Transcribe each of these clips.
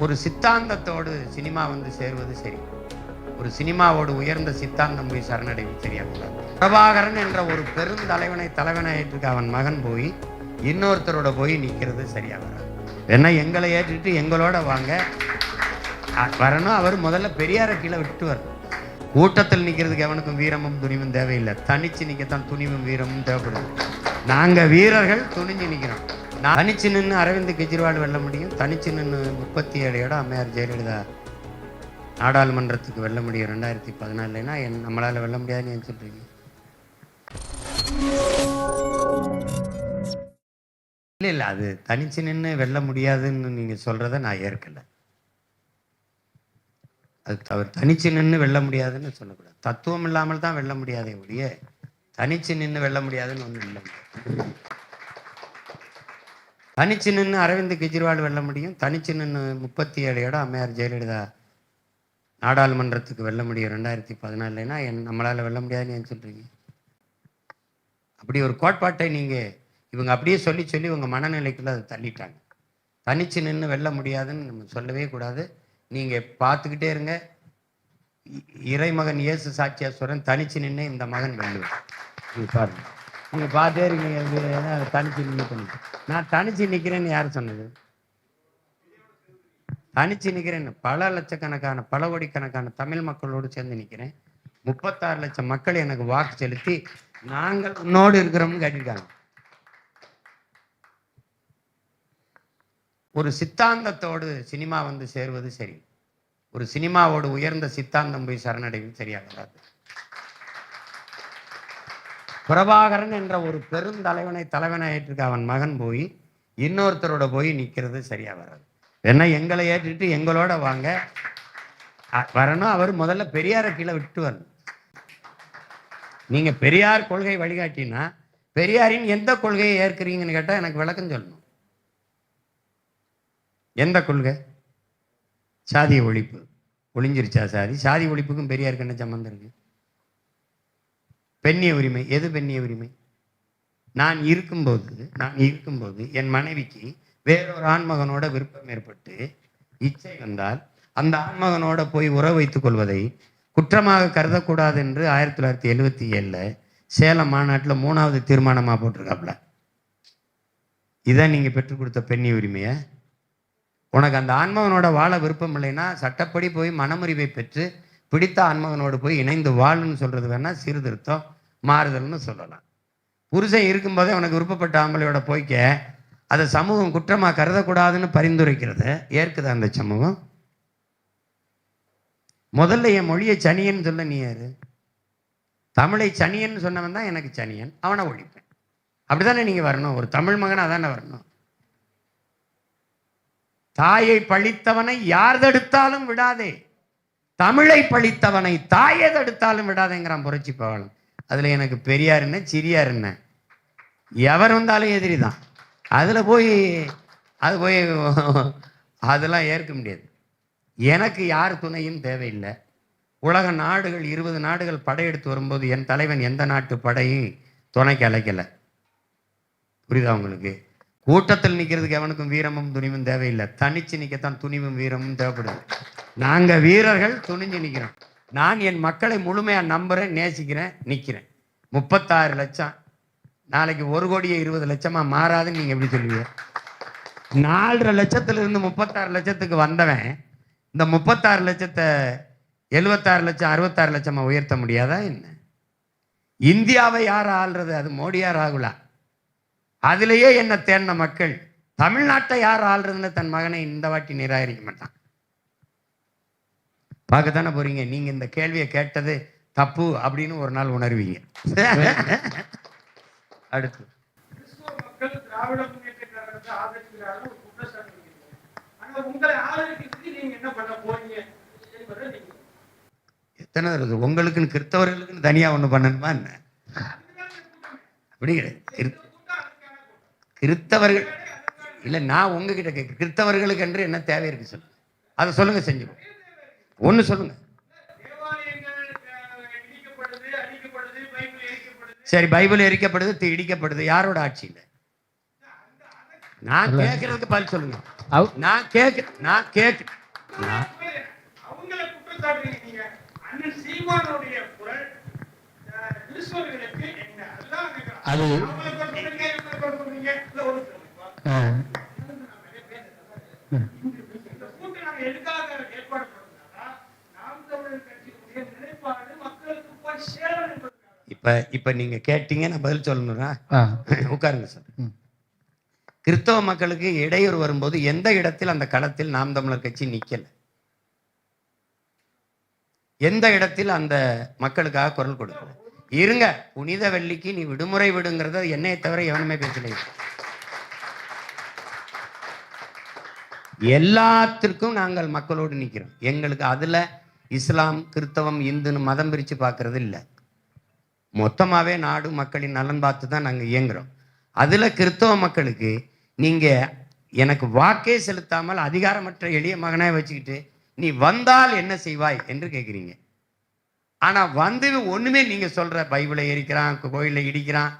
ஒரு சித்தாந்தத்தோடு சினிமா வந்து சேருவது சரி. ஒரு சினிமாவோடு உயர்ந்த சித்தாந்தம் போய் சரணடைவு சரியாகக்கூடாது பிரபாகரன் என்ற ஒரு பெருந்தலைவனை தலைவனை ஏற்றுக்க அவன் மகன் போய் இன்னொருத்தரோட போய் நிற்கிறது சரியா வராது ஏன்னா எங்களை ஏற்றுட்டு எங்களோட வாங்க. வரணும். அவர் முதல்ல பெரியாரை கீழே விட்டு வரணும் கூட்டத்தில் நிற்கிறதுக்கு எவனுக்கும் வீரமும் துணிவும் தேவையில்லை. தனிச்சு நிற்கத்தான் துணிவும் வீரமும் தேவைப்படுது. நாங்க வீரர்கள் துணிஞ்சு நிற்கிறோம் நான் தனிச்சு நின்று அரவிந்த் கெஜ்ரிவால் வெல்ல முடியும். தனிச்சு நின்று முப்பத்தி ஏழு இடம் அம்மையார் ஜெயலலிதா நாடாளுமன்றத்துக்கு வெல்ல முடியும். ரெண்டாயிரத்தி பதினாலுனா என் நம்மளால வெல்ல முடியாதுன்னு ஏன் சொல்றீங்க? இல்லை இல்லை அது தனிச்சு நின்று வெல்ல முடியாதுன்னு நீங்க சொல்றதை நான் ஏற்கலை. அது அவர் தனிச்சு நின்று வெல்ல முடியாதுன்னு சொல்லக்கூடாது. தத்துவம் இல்லாமல் தான் வெல்ல முடியாதே ஒழிய தனிச்சு நின்று வெல்ல முடியாதுன்னு ஒன்றும் இல்லை. தனிச்சு நின்று அரவிந்த் கெஜ்ரிவால் வெல்ல முடியும். தனிச்சு நின்று முப்பத்தி ஏழு இடம் அம்மையார் ஜெயலலிதா நாடாளுமன்றத்துக்கு வெல்ல முடியும். ரெண்டாயிரத்தி பதினாலுனா என் நம்மளால வெல்ல முடியாதுன்னு ஏன் சொல்றீங்க? அப்படி ஒரு கோட்பாட்டை நீங்க இவங்க அப்படியே சொல்லி சொல்லி உங்க மனநிலைக்குள்ள அதை தள்ளிட்டாங்க. தனிச்சு நின்று வெல்ல முடியாதுன்னு நம்ம சொல்லவே கூடாது. நீங்க பார்த்துக்கிட்டே இருங்க. இறைமகன் இயேசு சாட்சியாஸ்வரன் தனிச்சு நின்று இந்த மகன் வெல்லுவார். நீங்க பாருங்க. நீங்க பார்த்தே இருக்கீங்க. தனிச்சு நின்று நான் தனிச்சு நிக்கிறேன்னு யார் சொன்னது? தனிச்சு நிற்கிறேன் பல லட்சக்கணக்கான பல கோடிக்கணக்கான தமிழ் மக்களோடு சேர்ந்து நிக்கிறேன். முப்பத்தாறு லட்சம் மக்கள் எனக்கு வாக்கு செலுத்தி நாங்கள் உன்னோடு இருக்கிறோம்னு கேட்டிருக்காங்க ஒரு சித்தாந்தத்தோடு சினிமா வந்து சேருவது சரி. ஒரு சினிமாவோடு உயர்ந்த சித்தாந்தம் போய் சரணடைவது சரியாகாது பிரபாகரன் என்ற ஒரு பெருந்தலைவனை தலைவனை ஏற்றிருக்க அவன் மகன் போய் இன்னொருத்தரோட போய் நிற்கிறது சரியாக வராது. ஏன்னா எங்களை ஏற்றிட்டு எங்களோட வாங்க. வரணும். அவர் முதல்ல பெரியாரை கீழே விட்டு வரணும். நீங்கள் பெரியார் கொள்கை வழிகாட்டினா பெரியாரின் எந்த கொள்கையை ஏற்கிறீங்கன்னு கேட்டால் எனக்கு விளக்கம் சொல்லணும். எந்த கொள்கை? சாதி ஒழிப்பு. ஒழிஞ்சிருச்சா சாதி? சாதி ஒழிப்புக்கும் பெரியாருக்கு என்ன சம்மந்தம் பெண்ணிய உரிமை எது பெண்ணிய உரிமை? நான் இருக்கும்போது நான் இருக்கும்போது என் மனைவிக்கு வேறொரு ஆண்மகனோட விருப்பம் ஏற்பட்டு இச்சை வந்தால் அந்த ஆண்மகனோட போய் உறவு வைத்துக் கொள்வதை குற்றமாக கருதக்கூடாது என்று ஆயிரத்தி தொள்ளாயிரத்தி எழுவத்தி ஏழில் சேலம் மாநாட்டில் மூணாவது தீர்மானமாக போட்டிருக்காப்புல இதான் நீங்கள் பெற்றுக் கொடுத்த பெண்ணி உரிமையை உனக்கு அந்த ஆண்மகனோட வாழ விருப்பம் இல்லைன்னா சட்டப்படி போய் மனமுறிவை பெற்று பிடித்த ஆண்மகனோடு போய் இணைந்து வாழுன்னு சொல்கிறது வேணால் சீர்திருத்தம். மாறுதல்னு சொல்லலாம். புருஷன் இருக்கும்போதே உனக்கு விருப்பப்பட்ட ஆம்பளையோட போய்க்க அதை சமூகம் குற்றமாக கருதக்கூடாதுன்னு பரிந்துரைக்கிறது. ஏற்குதா அந்த சமூகம்? முதல்ல என் மொழியை சனியன் சொல்ல நீ யாரு? தமிழை சனியன் சொன்னவன் தான் எனக்கு சனியன். அவனை ஒழிப்பேன். அப்படிதானே நீங்கள் வரணும்? ஒரு தமிழ் மகனாக தானே வரணும்? தாயை பழித்தவனை யார் தடுத்தாலும் விடாதே. தமிழை பழித்தவனை தாயை தடுத்தாலும் விடாதேங்கிறான் புரட்சி பவளம். அதில் எனக்கு பெரியார் என்ன சிறியார் என்ன? எவர் வந்தாலும் எதிரி தான். அதில் போய் அது போய் அதெல்லாம் ஏற்க முடியாது. எனக்கு யார் துணையும் தேவையில்லை. உலக நாடுகள் இருபது நாடுகள் படையெடுத்து வரும்போது என் தலைவன் எந்த நாட்டு படையும் துணைக்கு அழைக்கலை. புரியுதா உங்களுக்கு? கூட்டத்தில் நிற்கிறதுக்கு எவனுக்கும் வீரமும் துணிவும் தேவையில்லை. தனிச்சு நிற்கத்தான் துணிவும் வீரமும் தேவைப்படுது. நாங்கள் வீரர்கள் துணிஞ்சு நிற்கிறோம் நான் என் மக்களை முழுமையாக நம்புகிறேன் நேசிக்கிறேன் நிற்கிறேன் முப்பத்தாறு லட்சம். நாளைக்கு ஒரு கோடியே இருபது லட்சமாக மாறாதுன்னு நீங்கள் எப்படி சொல்லுவீங்க? நாலரை லட்சத்துலேருந்து முப்பத்தாறு லட்சத்துக்கு வந்தவன் இந்த முப்பத்தாறு லட்சத்தை எழுபத்தாறு லட்சம் அறுபத்தாறு லட்சமாக உயர்த்த முடியாதா என்ன? இந்தியாவை யார் ஆள்றது? அது மோடியா ராகுலா? அதிலேயே என்ன தேடின மக்கள் தமிழ்நாட்டை யார் ஆள்றதுன்னு தன் மகனை இந்த வாட்டி நிராகரிக்க மாட்டான். பார்க்கத்தானே போறீங்க? நீங்க இந்த கேள்வியை கேட்டது தப்பு அப்படின்னு ஒரு நாள் உணர்வீங்க. அடுத்து. எத்தனை தடவை உங்களுக்குன்னு கிறிஸ்தவர்களுக்குன்னு தனியா ஒண்ணு பண்ணணுமா என்ன? அப்படி கிறிஸ்தவர்கள் இல்ல நான் உங்ககிட்ட கேட்க கிறிஸ்தவர்களுக்கு என்று என்ன தேவை இருக்கு சொல்லுங்க. அதை சொல்லுங்க செஞ்சு ஒண்ணு சொல்லுங்க. சரி பைபிள் எரிக்கப்படுது இடிக்கப்படுது. யாரோட ஆட்சியில்? நான் கேட்கறதுக்கு பதில் சொல்லுங்க. நான் கேட்க நான் கேட்க நான் இப்ப இப்ப நீங்க கேட்டீங்க நான் பதில் சொல்லணும்னா உட்காருங்க சார். கிறிஸ்தவ மக்களுக்கு இடையூறு வரும்போது எந்த இடத்தில் அந்த களத்தில் நாம் தமிழர் கட்சி நிக்கல? எந்த இடத்தில் அந்த மக்களுக்காக குரல் கொடுக்கல? இருங்க புனித வெள்ளிக்கு நீ விடுமுறை விடுங்கிறத என்னைய தவிர எவனுமே பேசலைங்க எல்லாத்திற்கும் நாங்கள் மக்களோடு நிற்கிறோம் எங்களுக்கு அதுல இஸ்லாம் கிறிஸ்தவம் இந்துன்னு மதம் பிரித்து பார்க்கறது இல்லை. மொத்தமாகவே நாடு மக்களின் நலன் பார்த்து தான் நாங்கள் இயங்குகிறோம் அதில் கிறிஸ்தவ மக்களுக்கு நீங்கள் எனக்கு வாக்கே செலுத்தாமல் அதிகாரமற்ற எளிய மகனாக வச்சுக்கிட்டு நீ வந்தால் என்ன செய்வாய் என்று கேட்குறீங்க ஆனால் வந்து ஒன்றுமே நீங்கள் சொல்கிற பைபிளை எரிக்கிறான் கோயிலை இடிக்கிறான்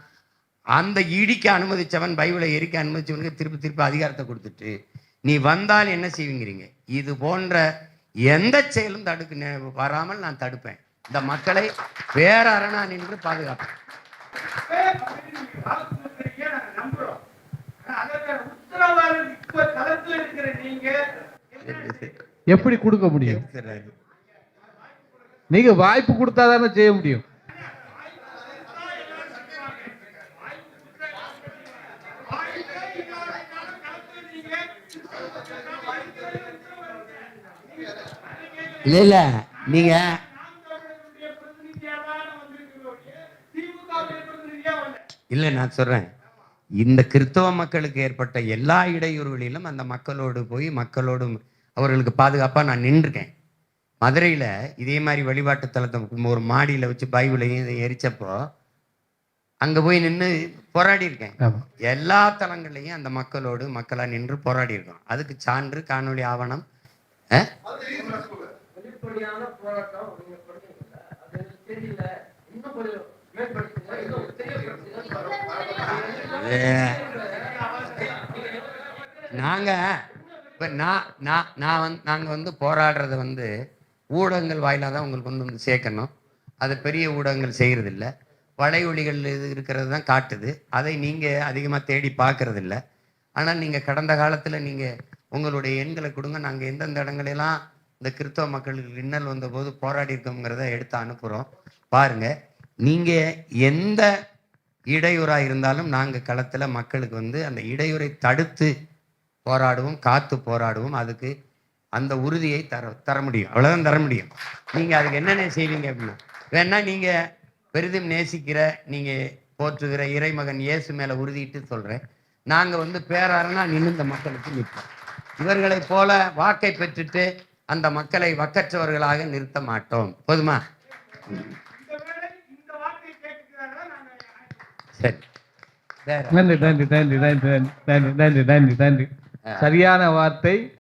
அந்த இடிக்க அனுமதிச்சவன் பைபிளை எரிக்க அனுமதிச்சவனுக்கு திருப்பி திருப்பி அதிகாரத்தை கொடுத்துட்டு நீ வந்தால் என்ன செய்வீங்கிறீங்க. இது போன்ற எந்த செயலும் தடுக்க வராமல் நான் தடுப்பேன். இந்த மக்களை அரணா நின்று பாதுகாப்பு எப்படி கொடுக்க முடியும்? நீங்க வாய்ப்பு கொடுத்தா தானே செய்ய முடியும். இல்லை இல்லை. நீங்கள் இல்ல நான் சொல்றேன். இந்த கிறிஸ்தவ மக்களுக்கு ஏற்பட்ட எல்லா இடையூறுகளிலும் அந்த மக்களோடு போய் மக்களோடு அவர்களுக்கு பாதுகாப்பா நான் நின்றுருக்கேன். மதுரையில இதே மாதிரி வழிபாட்டு தலத்தை ஒரு மாடியில வச்சு பைபிளையும் இதை எரிச்சப்போ அங்க போய் நின்று போராடி இருக்கேன் எல்லா தலங்கள்லையும் அந்த மக்களோடு மக்களா நின்று போராடி இருக்கோம் அதுக்கு சான்று காணொளி ஆவணம் போராட்டம் நாங்கள் இப்போ நான் நான் நான் வந்து நாங்கள் வந்து போராடுறத வந்து ஊடகங்கள் வாயிலாக தான் உங்களுக்கு கொண்டு வந்து சேர்க்கணும். அதை பெரிய ஊடகங்கள் செய்கிறதில்ல இல்ல வலையொலிகள் இது இருக்கிறது தான் காட்டுது. அதை நீங்கள் அதிகமாக தேடி பார்க்கறது இல்லை ஆனால் நீங்கள் கடந்த காலத்தில் நீங்கள் உங்களுடைய எண்களை கொடுங்க. நாங்கள் எந்தெந்த இடங்களெல்லாம் இந்த கிறிஸ்தவ மக்களுக்கு இன்னல் வந்தபோது போராடி இருக்கோங்கிறத எடுத்து அனுப்புகிறோம் பாருங்கள் நீங்கள் எந்த இடையூறாக இருந்தாலும் நாங்கள் களத்தில் மக்களுக்கு வந்து அந்த இடையூறை தடுத்து போராடுவோம் காத்து போராடுவோம். அதுக்கு அந்த உறுதியை தர தர முடியும். அவ்வளோதான் தர முடியும். நீங்கள் அதுக்கு என்னென்ன செய்வீங்க அப்படின்னா வேணா நீங்கள் பெரிதும் நேசிக்கிற நீங்கள் போற்றுகிற இறைமகன் இயேசு மேலே உறுதிட்டு சொல்கிறேன் நாங்கள் வந்து பேராறுனா நின்று இந்த மக்களுக்கு நிற்போம். இவர்களைப் போல வாக்கை பெற்றுட்டு அந்த மக்களை வக்கற்றவர்களாக நிறுத்த மாட்டோம். போதுமா இந்த வேளை இந்த வார்த்தையை கேட்கிறாங்க நாங்க சரி வேற நன்றி நன்றி நன்றி நன்றி நன்றி நன்றி நன்றி நன்றி நன்றி சரியான வார்த்தை